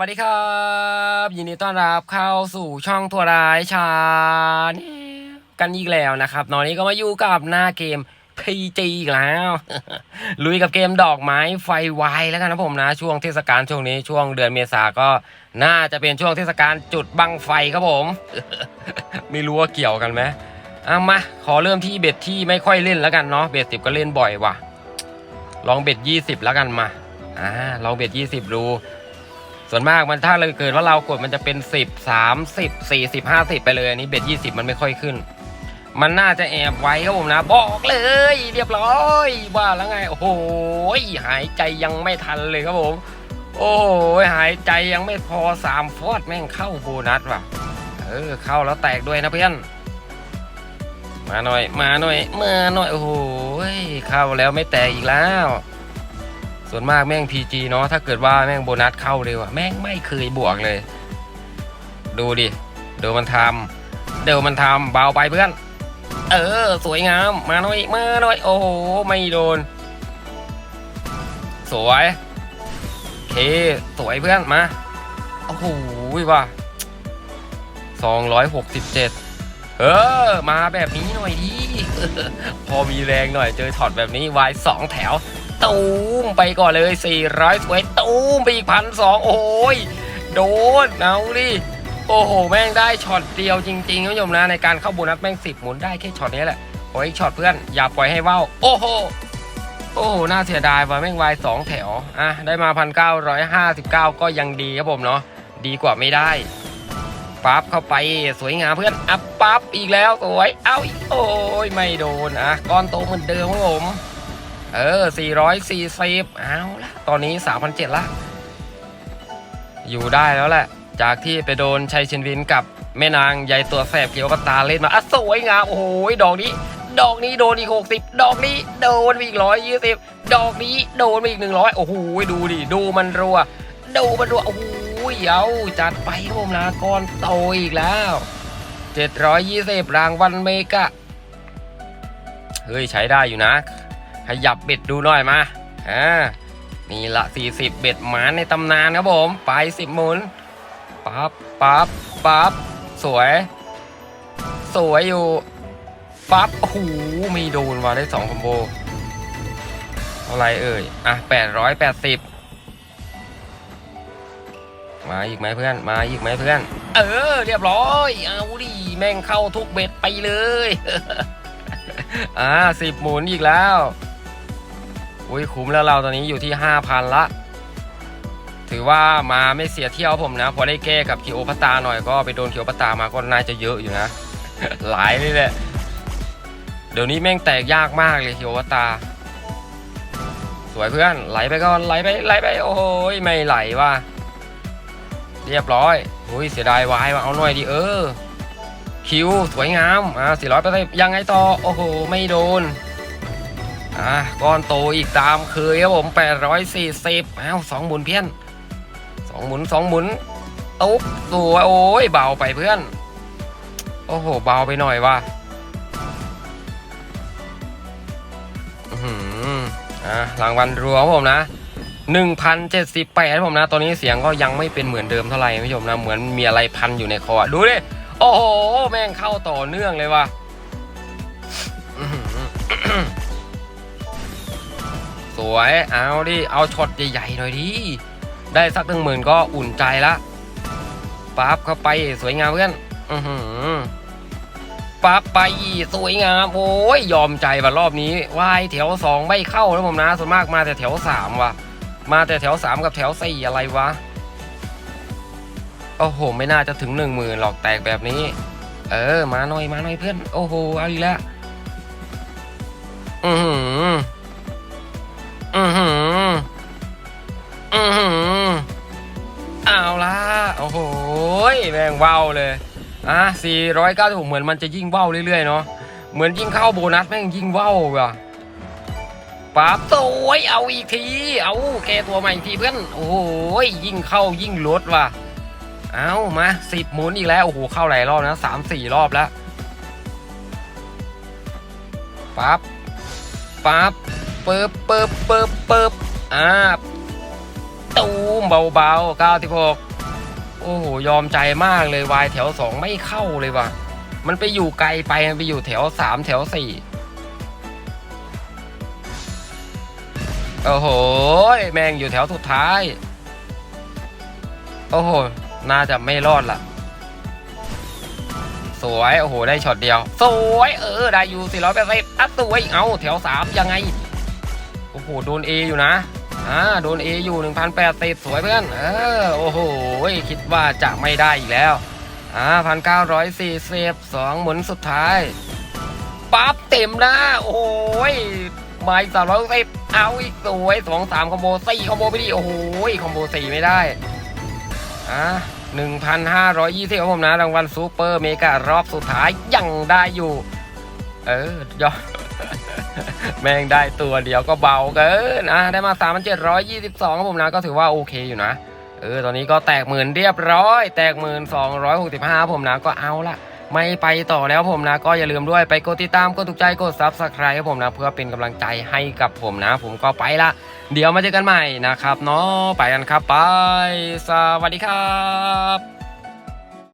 วัสดีครับ ยินดีต้อนรับเข้าสู่ช่องทัวร้ายชาแนลกันอีกแล้วนะครับตอนนี้ก็มาอยู่กับหน้าเกม PG อีกแล้ว ลุยกับเกมดอกไม้ไฟไวแล้วกันนะผมนะ ช่วงเทศกาลช่วงนี้ช่วงเดือนเมษาก็น่าจะเป็นช่วงเทศกาลจุดบังไฟครับผม ไม่รู้ว่าเกี่ยวกันไหมเอามา ขอเริ่มที่เบ็ดที่ไม่ค่อยเล่นแล้วกันเนาะเบ็ดสิบก็เล่นบ่อยว่ะ ลองเบ็ดยี่สิบแล้วกันมาอ่าลองเบ็ดยี่สิบดู ส่วนมากมันถ้าเลยเกิดว่าเรากดมันจะเป็นสิบสามสิบสี่สิบห้าสิบไปเลยอันนี้เบ็ดยี่สิบมันไม่ค่อยขึ้น มันน่าจะแอบไว้ครับผมนะ บอกเลย เรียบร้อยว่าแล้วไง โอ้โหหายใจยังไม่ทันเลยครับผม โอ้โหหายใจยังไม่พอสามฟอดแม่งเข้าโบนัสว่ะ เออเข้าแล้วแตกด้วยนะเพื่อนมาหน่อย มาหน่อยมาหน่อยโอ้โหเข้าแล้วไม่แตกอีกแล้ว ส่วนมากแม่ง PG เนาะถ้าเกิดว่าแม่งโบนัสเข้าเร็วอะแม่งไม่เคยบวกเลย ดูดิ เดูมันทำเดี๋ยวมันทำเบาไปเพื่อน เออ สวยงาม มาหน่อย มาหน่อย โอ้โห ไม่โดน สวยเค สวยเพื่อน มา โอ้โหว่ะสองร้อยหกสิบเจ็ดเออ มาแบบนี้หน่อยดิ พอมีแรงหน่อยเจอช็อตแบบนี้วายสองแถว ตูมไปก่อนเลย 400 สวยตูมไปอีกพันสองโอ้ย โดนเอาดิโอ้โห แม่งได้ช็อตเดียวจริงๆคุณผู้ชมนะ ในการเข้าโบนัสแม่งสิบหมุนได้แค่ช็อตนี้แหละโอ้ยช็อตเพื่อนอย่าปล่อยให้ว่าวโอ้โหโอ้โห น่าเสียดายว่ะแม่งวายสองแถว อะ ได้มาพันเก้าร้อยห้าสิบเก้าก็ยังดีครับผมเนาะ ดีกว่าไม่ได้ ปั๊บเข้าไป สวยงามเพื่อน อัพปั๊บอีกแล้ว สวย เอาอีกโอ้ย ไม่โดน อะ ก้อนโตเหมือนเดิมครับผม เออ 440 เอาละตอนนี้3,007ละ อยู่ได้แล้วแหละ จากที่ไปโดนชัยชินวินกับแม่นางยายตัวแสบเขียวกับตาเล่นมาอะสวยงาม โอ้โห ดอกนี้ ดอกนี้โดนอีก 60 ดอกนี้โดนไปอีก 120 ดอกนี้โดนไปอีก 100 โอ้โห ดูดิ ดูมันรัว ดูมันรัว โอ้โหเอาจัดไปครับผมนะก้อนโตอีกแล้ว 720 รางวัลเมกะ เฮ้ย ใช้ได้อยู่นะ ขยับเบ็ดดูหน่อยมาอ่านี่ละ 40 เบ็ดหมานในตำนานครับผม ไป 10หมุนปั๊บปั๊บปั๊บสวย สวยอยู่ปั๊บโอ้โหม่โดนว่ะได้2คอมโบเท่าไรเอ่ย อะ 880 มาอีกไหมเพื่อน มาอีกไหมเพื่อน เออ เรียบร้อย เอาดิแม่งเข้าทุกเบ็ดไปเลย อ่าสิบหมุนอีกแล้ว อุ้ยคุ้มแล้วเราตอนนี้อยู่ที่ห้าพันละ ถือว่ามาไม่เสียเที่ยวผมนะ พอได้แก้กับคิโอพัตตาหน่อยก็ไปโดนคิโอพัตตามาก็น่าจะเยอะอยู่นะ หลายเลยแหละ เดี๋ยวนี้แม่งแตกยากมากเลยคิโอพัตตา สวยเพื่อนไหลไปก่อนไหลไปไหลไปโอ้ยไม่ไหลว่ะเรียบร้อยอุ้ยเสียดายวายมาเอาหน่อยดิเออคิวสวยงามอ่าสี่ร้อยไปยังไงต่อโอ้โหไม่โดน อ่าก้อนโตอีกตามเคยครับผมแปดร้อยสี่สิบอ้าวสองหมุนเพี้ยนสองหมุนสองหมุนตุ๊บตัวโอ้ยเบาไปเพื่อน โอ้โหเบาไปหน่อยว่ะอื้อหืออ่ารางวัลรวมครับผมนะหนึ่งพันเจ็ดสิบแปดผมนะ ตอนนี้เสียงก็ยังไม่เป็นเหมือนเดิมเท่าไหร่ผู้ชมนะ เหมือนมีอะไรพันอยู่ในคอ ดูดิ โอ้โห แม่งเข้าต่อเนื่องเลยว่ะ สวยเอาดิเอาช็อตใหญ่ๆหน่อยดิได้สักหนึ่งหมื่นก็อุ่นใจละปั๊บเข้าไปสวยงามเพื่อนอือหือปั๊บไปสวยงาม โอ้ยยอมใจว่ะรอบนี้วายแถวสองไม่เข้านะผมนะส่วนมากมาแต่แถวสามว่ะ มาแต่แถวสามกับแถวสี่อะไรวะโอ้โห ไม่น่าจะถึงหนึ่งหมื่นหรอกแตกแบบนี้ เออ มาหน่อยมาหน่อยเพื่อน โอ้โห เอาอีกแล้ว อือหือเอาละโอ้โหแม่งเว้าเลยอะ496เหมือนมันจะยิ่งเว้าเรื่อยๆเนาะเหมือนยิ่งเข้าโบนัสแม่งยิ่งเว้าว่ะปั๊บสวยเอาอีกที เอาแกตัวใหม่อีกทีเพื่อนโอ้โหยิ่งเข้ายิ่งลดว่ะเอามาสิบหมุนอีกแล้วโอ้โหเข้าหลายรอบนะสามสี่รอบแล้วปั๊บปั๊บปึ๊บปึ๊บปึ๊บปึ๊บอ่า ตูมเบาๆ 96 โอ้โห ยอมใจมากเลยวายแถวสองไม่เข้าเลยว่ะ มันไปอยู่ไกลไป มันไปอยู่แถวสามแถวสี่โอ้โห แม่งอยู่แถวสุดท้าย โอ้โห น่าจะไม่รอดล่ะสวย โอ้โห ได้ช็อตเดียว สวย เออ ได้อยู่สี่ร้อยแปดสิบอะสวย เอาแถวสามยังไง โอ้โห โดน A อยู่นะ อ่าโดน A อยู่1,080สวยเพื่อนเออโอ้โหคิดว่าจะไม่ได้อีกแล้วอ่า1,940สองหมุนสุดท้ายปั๊บเต็มนะโอ้ยมาอีกสามร้อยสิบเอาอีกสวยสองสามคอมโบสี่คอมโบไปดิโอ้โหคอมโบสี่ไม่ได้อะหนึ่งพันห้าร้อยยี่สิบครับผมนะรางวัลซูเปอร์เมการอบสุดท้ายยังได้อยู่ เออยอด แม่งได้ตัวเดียวก็เบาเกินอะได้มา 3,722ครับผมนะก็ถือว่าโอเคอยู่นะ เออตอนนี้ก็แตกหมื่นเรียบร้อย แตกหมื่นสองร้อยหกสิบห้าผมนะก็เอาละไม่ไปต่อแล้วผมนะ ก็อย่าลืมด้วยไปกดติดตามกดถูกใจกดซับสไครต์ครับผมนะ เพื่อเป็นกำลังใจให้กับผมนะ ผมก็ไปละ เดี๋ยวมาเจอกันใหม่นะครับเนาะไปกันครับไป สวัสดีครับ